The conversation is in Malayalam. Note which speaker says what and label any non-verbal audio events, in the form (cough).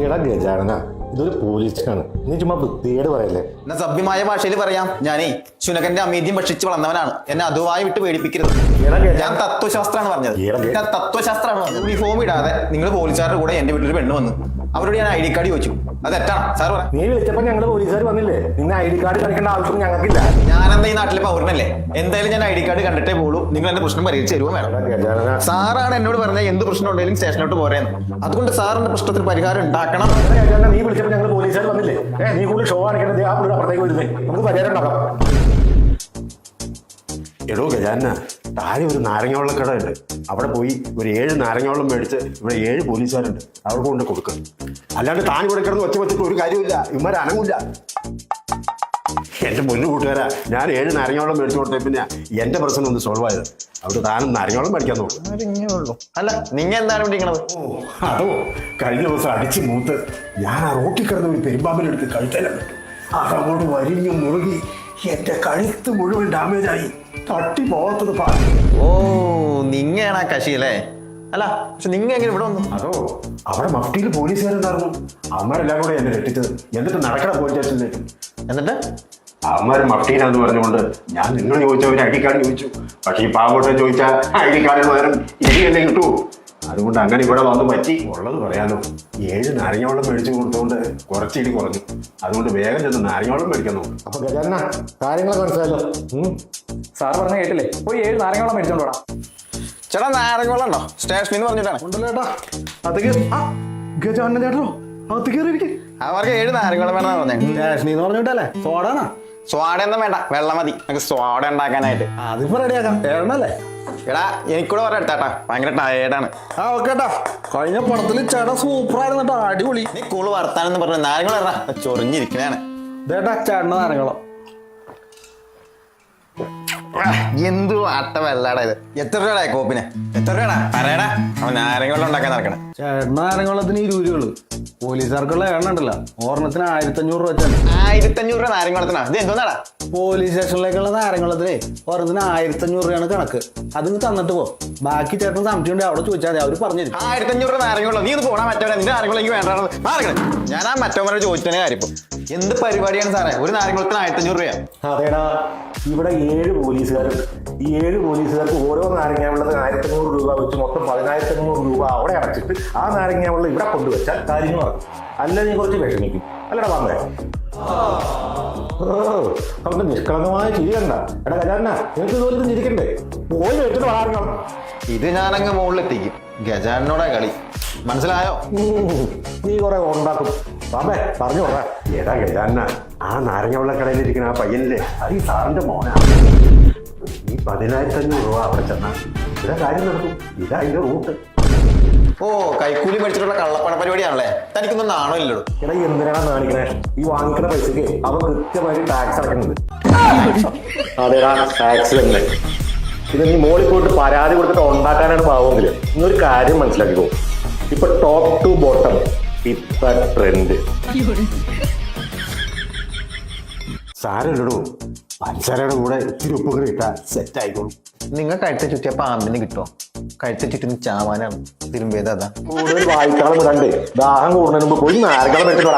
Speaker 1: എടാ ഗജാനന ഇതൊരു പോലീസാണ് നീ ചുമ്മാ വൃത്തിയേട് പറയല്ലേ?
Speaker 2: എന്നാ സഭ്യമായ ഭാഷയിൽ പറയാം. ഞാനേ ശുനകന്റെ അമീതിയും ഭക്ഷിച്ച് വളർന്നവനാണ്. എന്നെ അതുമായി വിട്ട് പേടിപ്പിക്കരുത്. ഞാൻ തത്വശാസ്ത്രമാണ് പറഞ്ഞത്. ഞാൻ തത്വശാസ്ത്രമാണ് പറഞ്ഞത്. യൂണിഫോം ഇടാതെ നിങ്ങൾ പോലീസുകാരുടെ കൂടെ എന്റെ വീട്ടിൽ പെണ്ണ് വന്നു അവരോട് ഞാൻ ഐ ഡി കാർഡ് ചോദിച്ചു. അത് തെറ്റാണ്. സാർ പറ.
Speaker 1: നീ വിളിച്ചപ്പോ ഞങ്ങൾ പോലീസുകാർ വന്നില്ലേ? നിന്നെ ഐ ഡി കാർഡ് കാണിക്കേണ്ട ആവശ്യം ഞങ്ങൾക്കില്ല.
Speaker 2: ഞാനെന്താ ഈ നാട്ടിലെ പൗരനല്ലേ? എന്തായാലും ഞാൻ ഐ ഡി കാർഡ് കണ്ടിട്ടേ പോളൂ നിങ്ങൾ എന്റെ പ്രശ്നം പരിഹരിച്ച് തരുമോ വേണം? സാറാണ് എന്നോട് പറഞ്ഞത് എന്ത് പ്രശ്നം ഉണ്ടെങ്കിലും സ്റ്റേഷനോട്ട് പോരേന്ന്. അതുകൊണ്ട് സാറിന്റെ പ്രശ്നത്തിന് പരിഹാരം ഉണ്ടാക്കണം.
Speaker 1: നീ ഗജാനന നീ ഞങ്ങൾ പോലീസുകാർ വന്നില്ലേ? നീ കൂടുതൽ ഷോ കാണിക്കണത് ആ പുള്ളി അപ്പുറത്തേക്ക് വരുന്നേ നമുക്ക് പരിഹാരം ഉണ്ടാക്കാം.
Speaker 3: എടോ ഗജാന താഴെ ഒരു നാരങ്ങ കട ഉണ്ട് അവിടെ പോയി ഒരു ഏഴ് നാരങ്ങ വെള്ളം മേടിച്ച് ഇവിടെ ഏഴ് പോലീസുകാരുണ്ട്. അവർക്ക് കൊണ്ട് കൊടുക്കുക അല്ലാണ്ട് താൻ കൊടുക്കണമെന്ന് ഒറ്റ വെച്ചിട്ട് ഒരു കാര്യമില്ല ഇവന്മാർ അനങ്ങില്ല എന്റെ മുന്നു കൂട്ടുകാരാ. ഞാൻ ഏഴ് നാരങ്ങോളം മേടിച്ചു കൊടുത്തേ പിന്നെ എന്റെ പ്രശ്നം ഒന്ന് സോൾവ് ആയത്. അവിടെ താനും നാരങ്ങോളം മേടിക്കാൻ നോക്കും.
Speaker 2: അല്ല നിങ്ങൾ എന്താണ് വിളിക്കണത്
Speaker 3: ഓ അതോ കഴിഞ്ഞ ദിവസം അടിച്ച് മൂത്ത് ഞാൻ ആ റോട്ടിൽ കിടന്ന് ഒരു പെരുമ്പാമ്പിലെടുത്ത് കഴുത്തലുണ്ട് അതങ്ങോട്ട് വരിഞ്ഞു മുറുകി എന്റെ കഴുത്ത് മുഴുവൻ ഡാമേജ് ആയി. തട്ടി പോകത്തത് പാടി
Speaker 2: ഓ നിങ്ങയാണ് ആ കശി അല്ലേ? അല്ല പക്ഷെ നിങ്ങൾ എങ്ങനെ ഇവിടെ വന്നു?
Speaker 3: അതോ അവിടെ മഫ്റ്റിയിൽ പോലീസുകാരുണ്ടായിരുന്നു. അവന്മാരെല്ലാം കൂടെ എന്നെ രക്ഷിച്ചത് എന്നിട്ട് നടക്കണ പോലീസ് സ്റ്റേഷനിലേക്ക്.
Speaker 2: എന്നിട്ട്?
Speaker 3: അവന്മാർ മഫ്റ്റീനാന്ന് പറഞ്ഞുകൊണ്ട് ഞാൻ നിങ്ങൾ ചോദിച്ച ഒരു ഐ ഡി കാർഡ് ചോദിച്ചു. പക്ഷേ ഈ പാവോട്ടം ചോദിച്ചാൽ ഐ ഡി കാർഡിന് പകരം ഇനിയല്ലേ കിട്ടൂ. അതുകൊണ്ട് അങ്ങനെ ഇവിടെ വന്ന് പറ്റി. ഉള്ളത് പറയാലോ ഏഴ് നാരങ്ങ വെള്ളം മേടിച്ചു കൊടുത്തുകൊണ്ട് കുറച്ച് ഇടി കുറഞ്ഞു. അതുകൊണ്ട് വേഗം ചെന്ന് നാരങ്ങോളം വെള്ളം മേടിക്കാൻ നോക്കും.
Speaker 1: അപ്പൊ ഗജാനന കാര്യങ്ങളൊക്കെ മനസ്സിലായല്ലോ?
Speaker 4: സാർ പറഞ്ഞ കേട്ടില്ലേ? പോയി ഏഴ് നാരങ്ങോളം മേടിച്ചോണ്ട് വാടാ.
Speaker 2: ചേട്ടാ നാരങ്ങോളം ഉണ്ടോ? സ്റ്റേഷനിൽ നിന്ന് പറഞ്ഞിട്ടാണ്
Speaker 1: ഉണ്ടല്ലോ ചേട്ടാ. അതൊക്കെ ആ ഗജാനന ചേട്ടോ അകത്ത്
Speaker 2: അവർക്ക് ഏഴ് നാരങ്ങോളം വേണമെന്ന് പറഞ്ഞു.
Speaker 1: സ്റ്റേഷനിൽ നിന്ന് പറഞ്ഞിട്ടല്ലേ? സോഡാണോ
Speaker 2: സ്വാട ഒന്നും വേണ്ട. വെള്ളം മതി. നമുക്ക് സ്വാട ഉണ്ടാക്കാനായിട്ട്.
Speaker 1: അതിപ്പോ റെഡിയാക്കാം ഏഴണല്ലേ
Speaker 2: എടാ എനിക്കൂടെ പറയാം എടുത്താട്ടാ. ഭയങ്കര ടയേർഡാണ്
Speaker 1: ആ ഓക്കെ കഴിഞ്ഞ പടത്തിൽ ചേട്ടാ സൂപ്പർ ആയിരുന്നു കേട്ടോ അടിപൊളി.
Speaker 2: നീ കൂൾ വർത്താനെന്ന് പറഞ്ഞു നാരങ്ങൾ എറാ ചൊറിഞ്ഞിരിക്കണാണ്
Speaker 1: ഇതേട്ടാ ചേട്ടന്റെ നാരങ്ങളോ
Speaker 2: എന്തു അട്ട വെള്ളാടാ ഇത്. എത്ര രൂപയുടെ കോപ്പിനെ? എത്ര രൂപയാടാ? പറയടാ. അവൻ നാരങ്ങളും ഉണ്ടാക്കാൻ നടക്കണം.
Speaker 1: ചേട്ടന്റെ നാരങ്ങളത്തിന് ഇരുപത് രൂപ പോലീസുകാർക്കുള്ള എണ്ണണ്ടല്ലോ ഓർണത്തിന് ആയിരത്തി അഞ്ഞൂറ് രൂപ വെച്ചാണ്.
Speaker 2: ആയിരത്തി അഞ്ഞൂറ് രൂപ നാരങ്ങളത്തിനാ ഇത് എന്തോന്നാടാ
Speaker 1: പോലീസ് സ്റ്റേഷനിലേക്കുള്ള നാരങ്ങളത്തിലേ ഓർണത്തിന് ആയിരത്തി അഞ്ഞൂറ് രൂപയാണ് കണക്ക്. അതിന് തന്നിട്ട് പോ. ബാക്കി ചേട്ടൻ സംശയമുണ്ട് അവിടെ ചോദിച്ചാൽ മതി. അവർ പറഞ്ഞു തരും.
Speaker 2: ആയിരത്തി അഞ്ഞൂറ് രൂപ നാരങ്ങളുള്ളൂ നീ ഇത് പോണാ മറ്റവരെ നിന്റെ നാരങ്ങളും എനിക്ക് നാരങ്ങൾ ഞാൻ ആ മറ്റവന്മാരോട് ചോദിച്ചതിനെ കാര്യം എന്ത് പരിപാടിയാണ് സാറേ? ഒരു നാരങ്ങളത്തിന് ആയിരത്തി അഞ്ഞൂറ് രൂപ
Speaker 1: അതേടാ ഇവിടെ ഏഴ് പോലീസുകാരുണ്ട്. ഈ ഏഴ് പോലീസുകാർക്ക് ഓരോ നാരങ്ങ വെള്ളത്തിന് ആയിരത്തി അഞ്ഞൂറ് രൂപ വെച്ച് മൊത്തം പതിനായിരത്തി അഞ്ഞൂറ് രൂപ അവിടെ അടച്ചിട്ട് ആ നാരങ്ങ വെള്ളം ഇവിടെ കൊണ്ടുവച്ചാൽ കാര്യങ്ങൾ നടക്കും. അല്ല നീ കുറച്ച് വിഷമിക്കും. അല്ലടാ വാങ്ങേ അവർക്ക് നിഷ്കളങ്കമായ ചിരിയണ്ട എടാ കല്യാണ നിങ്ങൾക്ക് ഇതുപോലെ ചിരിക്കണ്ടേ? പോയി വെച്ചിട്ട് വളരണം
Speaker 2: ഇത് ഞാനങ്ങ് മുകളിലെത്തിക്കും. ഗജാനോടെ കളി. മനസ്സിലായോ? (laughs)
Speaker 1: നീ കുറെ ഉണ്ടാക്കും വാമേ പറഞ്ഞു പറ
Speaker 3: ഏതാ ഗജാന ആ നാരങ്ങ വെള്ളക്കടയിലിരിക്കുന്ന ആ പയ്യനില്ലേ? അത് ഈ സാറിന്റെ മോനാ. ഈ പതിനായിരത്തി അഞ്ഞൂറ് രൂപ അവിടെ ചെന്നാൽ ഇവിടെ കാര്യം നടക്കും. ഇതാ ഇതിന്റെ റൂട്ട്.
Speaker 2: ഓ കൈക്കൂലി മേടിച്ചിട്ടുള്ള കള്ളപ്പണ പരിപാടിയാണല്ലേ? തനിക്കൊന്നും നാണോ ഇല്ലടോ
Speaker 1: എടാ എന്തിനാണ് കാണിക്കണേ ഈ വാങ്ങിക്കുന്ന പൈസക്ക് അവൻ കൃത്യമായിട്ട് ടാക്സ് അടക്കുന്നത് അതെടാ ടാക്സ് തന്നെ ഇത് നീ മോളിൽ പോയിട്ട് പരാതി കൊടുത്തിട്ട് ഉണ്ടാക്കാനാണ് പാവമെങ്കിൽ ഇന്നൊരു കാര്യം മനസ്സിലാക്കിക്കോ. ഇപ്പൊ ടോപ്പ് ടു ബോട്ടം ഇപ്പൊ ട്രെൻഡ്
Speaker 3: സാരമില്ലടോ. പഞ്ചസാരയുടെ കൂടെ ഇത്തിരി ഉപ്പ് കൂടി ഇട്ടാ സെറ്റ് ആയിക്കോളും.
Speaker 2: നിങ്ങൾ അടുത്ത ചുറ്റിയ പാമ്പിന് കിട്ടുമോ കഴുത്ത ചുറ്റുന്ന ചാവാനാണ്. തിരുമ്പേത് അതാ.
Speaker 1: കൂടുതൽ വായിക്കാളും ഇടണ്ടേ ദാഹം കൂടുന്നതിന് മുമ്പ് പോയി നാരകളെ വെച്ചിട്ട്